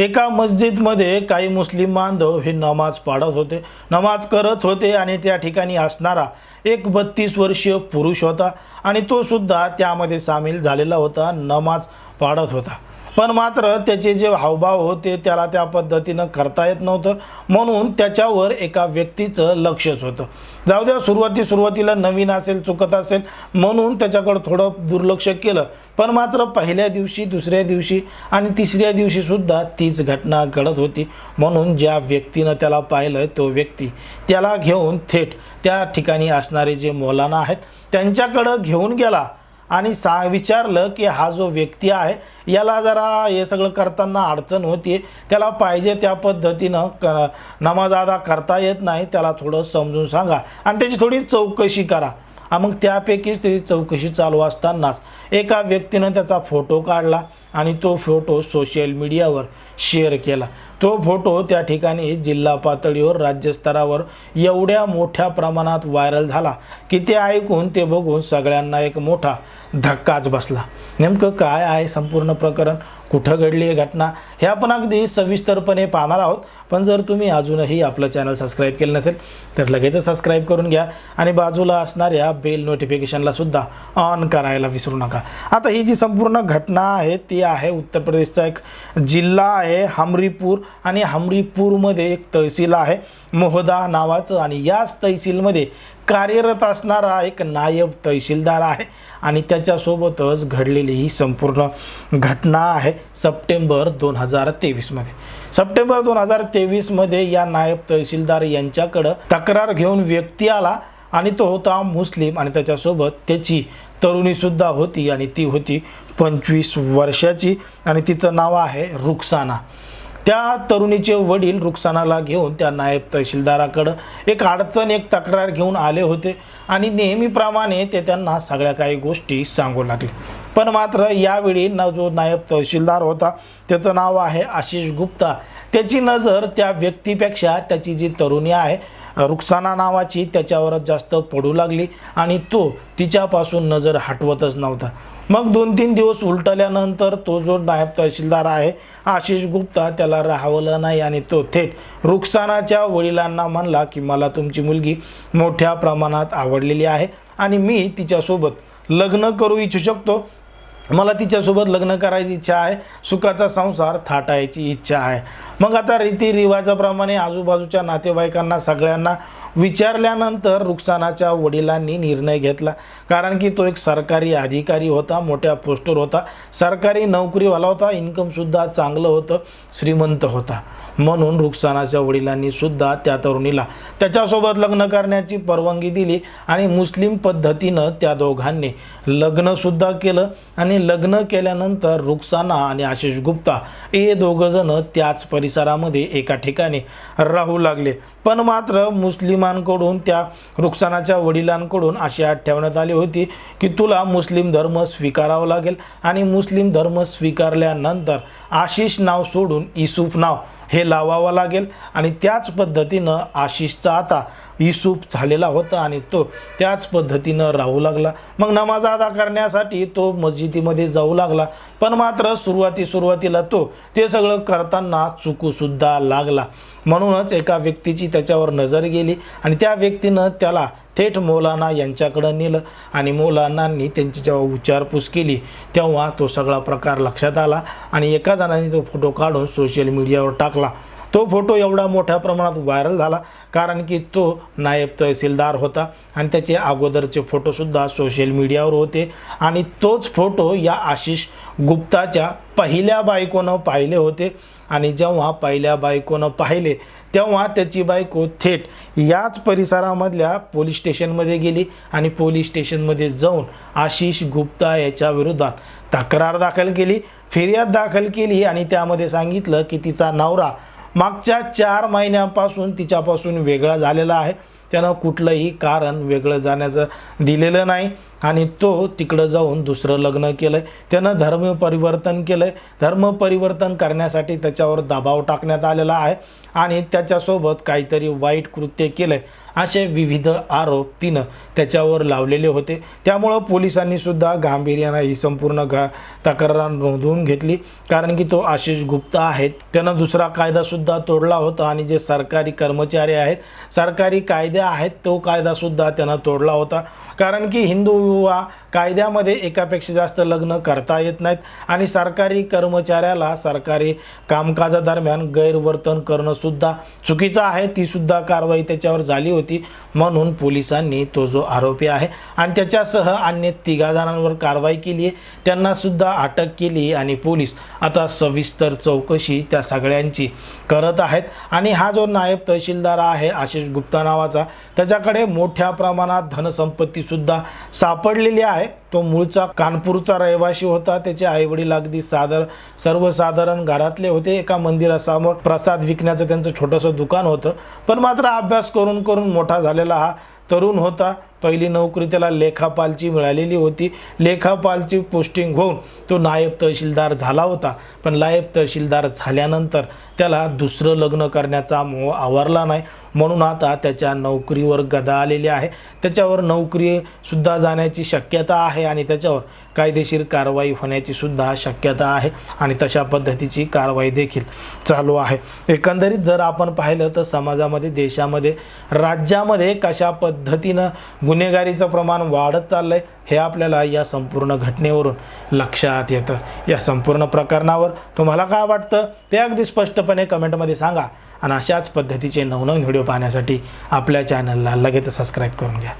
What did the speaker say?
एका मस्जिदमध्ये काही मुस्लिम बांधव हे नमाज पाडत होते. नमाज करत होते आणि त्या ठिकाणी असणारा एक बत्तीस वर्षीय पुरुष होता. आणि तो सुद्धा त्यामध्ये सामील झालेला होता नमाज पाडत होता. पण मात्र त्याचे जे हावभाव होते त्याला त्या पद्धतीनं करता येत नव्हतं. म्हणून त्याच्यावर एका व्यक्तीचं लक्षच होतं. जाऊ द्या सुरुवाती सुरुवातीला नवीन असेल चुकत असेल म्हणून त्याच्याकडं थोडं दुर्लक्ष केलं. पण मात्र पहिल्या दिवशी दुसऱ्या दिवशी आणि तिसऱ्या दिवशीसुद्धा तीच घटना घडत होती. म्हणून ज्या व्यक्तीनं त्याला पाहिलं तो व्यक्ती त्याला घेऊन थेट त्या ठिकाणी असणारे जे मौलाना आहेत त्यांच्याकडं घेऊन गेला. आणि सा विचारलं की हा जो व्यक्ती आहे याला जरा हे सगळं करताना अडचण होती त्याला पाहिजे त्या पद्धतीनं क नमाज अदा करता येत नाही त्याला थोडं समजून सांगा. आणि त्याची थोडी चौकशी करा. मग त्यापैकीच त्याची चौकशी चालू असतानाच एका व्यक्तीनं त्याचा फोटो काढला आणि तो फोटो सोशल मीडियावर शेअर केला. तो फोटो त्या ठिकाणी जिल्हा पातळीवर राज्यस्तरावर एवढ्या मोठ्या प्रमाणात व्हायरल झाला की ते ऐकून ते बघून सगळ्यांना एक मोठा धक्काच बसला. नेमकं काय आहे संपूर्ण प्रकरण? कुठं घडली आहे घटना? हे आपण अगदी सविस्तरपणे पाहणार आहोत. पण जर तुम्ही अजूनही आपलं चॅनल सबस्क्राईब केलं नसेल तर लगेच सबस्क्राईब करून घ्या आणि बाजूला असणाऱ्या बेल नोटिफिकेशनला सुद्धा ऑन करायला विसरू नका. आता ही जी संपूर्ण घटना आहे ती आहे उत्तर प्रदेशचा एक जिल्हा आहे हमरीपूर. आणि हमरीपूरमध्ये एक तहसील आहे मोहदा नावाचं. आणि याच तहसीलमध्ये कार्यरत असणारा एक नायब तहसीलदार आहे. आणि त्याच्यासोबतच घडलेली ही संपूर्ण घटना आहे सप्टेंबर दोन हजार तेवीसमध्ये. सप्टेंबर दोन हजार तेवीसमध्ये या नायब तहसीलदार यांच्याकडं तक्रार घेऊन व्यक्ती आला आणि तो होता मुस्लिम. आणि त्याच्यासोबत त्याची तरुणीसुद्धा होती आणि ती होती पंचवीस वर्षाची. आणि तिचं नाव आहे रुक्साना. त्या तरुणीचे वडील रुक्सानाला घेऊन त्या नायब तहसीलदाराकडं एक अडचण एक तक्रार घेऊन आले होते आणि नेहमीप्रमाणे ते त्यांना सगळ्या काही गोष्टी सांगू लागले. पण मात्र यावेळी न जो नायब तहसीलदार होता त्याचं नाव आहे आशिष गुप्ता. त्याची नजर त्या व्यक्तीपेक्षा त्याची जी तरुणी आहे रुक्साना नावाची त्याच्यावरच जास्त पडू लागली आणि तो तिच्यापासून नजर हटवतच नव्हता. मग दोन तीन दिवस उलटल्यानंतर तो जो नायब तहसीलदार आहे आशिष गुप्ता त्याला राहवलं नाही आणि तो थेट रुक्सानाच्या वडिलांना म्हणला की मला तुमची मुलगी मोठ्या प्रमाणात आवडलेली आहे आणि मी तिच्यासोबत लग्न करू इच्छू शकतो. मला तिच्यासोबत लग्न करायची इच्छा आहे सुखाचा संसार थाटायची इच्छा आहे. मग आता रीतिरिवाजाप्रमाणे आजूबाजूच्या नातेवाईकांना सगळ्यांना विचारल्यानंतर रुक्सानाच्या वडिलांनी निर्णय घेतला. कारण की तो एक सरकारी अधिकारी होता मोठ्या पोस्टर होता. सरकारी नोकरीवाला होता इन्कमसुद्धा चांगलं होतं श्रीमंत होता. म्हणून रुक्सानाच्या वडिलांनी सुद्धा त्या तरुणीला त्याच्यासोबत लग्न करण्याची परवानगी दिली आणि मुस्लिम पद्धतीनं त्या दोघांनी लग्नसुद्धा केलं. आणि लग्न केल्यानंतर रुक्साना आणि आशिष गुप्ता हे दोघंजणं त्याच परिसरामध्ये एका ठिकाणी राहू लागले. पण मात्र मुस्लिमांकडून त्या रुक्सानाच्या वडिलांकडून अशी आठ ठेवण्यात आली होती की तुला मुस्लिम धर्म स्वीकारावं लागेल आणि मुस्लिम धर्म स्वीकारल्यानंतर आशिष नाव सोडून इसूफ नाव हे लावावं लागेल. आणि त्याच पद्धतीनं आशिषचा आता इसूप झालेला होता आणि तो त्याच पद्धतीनं राहू लागला. मग नमाज अदा करण्यासाठी तो मस्जिदीमध्ये जाऊ लागला. पण मात्र सुरुवाती सुरुवातीला तो ते सगळं करताना चुकूसुद्धा लागला. म्हणूनच एका व्यक्तीची त्याच्यावर नजर गेली आणि त्या व्यक्तीनं त्याला थेट मौलाना यांच्याकडं नेलं आणि मौलानांनी त्यांची जेव्हा विचारपूस केली तेव्हा तो सगळा प्रकार लक्षात आला आणि एका जणाने तो फोटो काढून सोशल मीडियावर टाकला. तो फोटो एवढा मोठ्या प्रमाणात व्हायरल झाला कारण की तो नायब तहसीलदार होता आणि त्याचे अगोदरचे फोटोसुद्धा सोशल मीडियावर होते आणि तोच फोटो या आशिष गुप्ताच्या पहिल्या बायकोनं पाहिले होते. आणि जेव्हा पहिल्या बायकोनं पाहिले तेव्हा त्याची बायको थेट याच परिसरामधल्या पोलीस स्टेशनमध्ये गेली आणि पोलीस स्टेशनमध्ये जाऊन आशिष गुप्ता याच्या विरोधात तक्रार दाखल केली फिर्याद दाखल केली आणि त्यामध्ये सांगितलं की तिचा नवरा मागच्या चार महिन्यापासून तिच्यापासून वेगळा झालेला आहे. त्यानं कुठलंही कारण वेगळं जाण्याचं दिलेलं नाही. आणि तो तिकडं जाऊन दुसरं लग्न केलं आहे त्यानं धर्म परिवर्तन केलं आहे धर्म परिवर्तन करण्यासाठी त्याच्यावर दबाव टाकण्यात आलेला आहे. आणि त्याच्यासोबत काहीतरी वाईट कृत्य केलं आहे असे विविध आरोप तिनं त्याच्यावर लावलेले होते. त्यामुळं पोलिसांनीसुद्धा गांभीर्यानं ही संपूर्ण गा तक्रार नोंदवून घेतली. कारण की तो आशिष गुप्ता आहेत. त्यानं दुसरा कायदासुद्धा तोडला होता आणि जे सरकारी कर्मचारी आहेत सरकारी कायदे आहेत तो कायदासुद्धा त्यानं तोडला होता. कारण की हिंदू युवा कायद्यामध्ये एकापेक्षा जास्त लग्न करता येत नाहीत आणि सरकारी कर्मचाऱ्याला सरकारी कामकाजादरम्यान गैरवर्तन करणंसुद्धा चुकीचं आहे. तीसुद्धा कारवाई त्याच्यावर झाली होती म्हणून पोलिसांनी तो जो आरोपी आहे आणि त्याच्यासह अन्य तिघा जणांवर कारवाई केली आहे. त्यांनासुद्धा अटक केली आणि पोलीस आता सविस्तर चौकशी त्या सगळ्यांची करत आहेत. आणि हा जो नायब तहसीलदार आहे आशिष गुप्ता नावाचा त्याच्याकडे मोठ्या प्रमाणात धनसंपत्तीसुद्धा सापडलेली आहे. तो मूळचा कानपूरचा रहिवासी होता. त्याचे आईवडील अगदी साधार सर्वसाधारण घरातले होते. एका मंदिरासमोर प्रसाद विकण्याचं त्यांचं छोटंसं दुकान होतं. पण मात्र अभ्यास करून करून मोठा झालेला हा तरुण होता. पहिली नोकरी त्याला लेखापालची मिळालेली होती. लेखापालची पोस्टिंग होऊन तो नायब तहसीलदार झाला होता. पण नायब तहसीलदार झाल्यानंतर त्याला दुसरं लग्न करण्याचा मोह आवरला नाही. म्हणून आता त्याच्या नोकरीवर गदा आलेली आहे. त्याच्यावर नोकरीसुद्धा जाण्याची शक्यता आहे आणि त्याच्यावर कायदेशीर कारवाई होण्याची सुद्धा शक्यता आहे आणि तशा पद्धतीची कारवाई देखील चालू आहे. एकंदरीत जर आपण पाहिलं तर समाजामध्ये देशामध्ये राज्यामध्ये कशा पद्धतीनं गुन्हेगारीचं प्रमाण वाढत चाललं आहे हे आपल्याला या संपूर्ण घटनेवरून लक्षात येतं. या संपूर्ण प्रकरणावर तुम्हाला काय वाटतं ते अगदी स्पष्टपणे कमेंटमध्ये सांगा. आणि अशाच पद्धतीचे नवनवीन व्हिडिओ पाहण्यासाठी आपल्या चॅनलला लगेच सबस्क्राईब करून घ्या.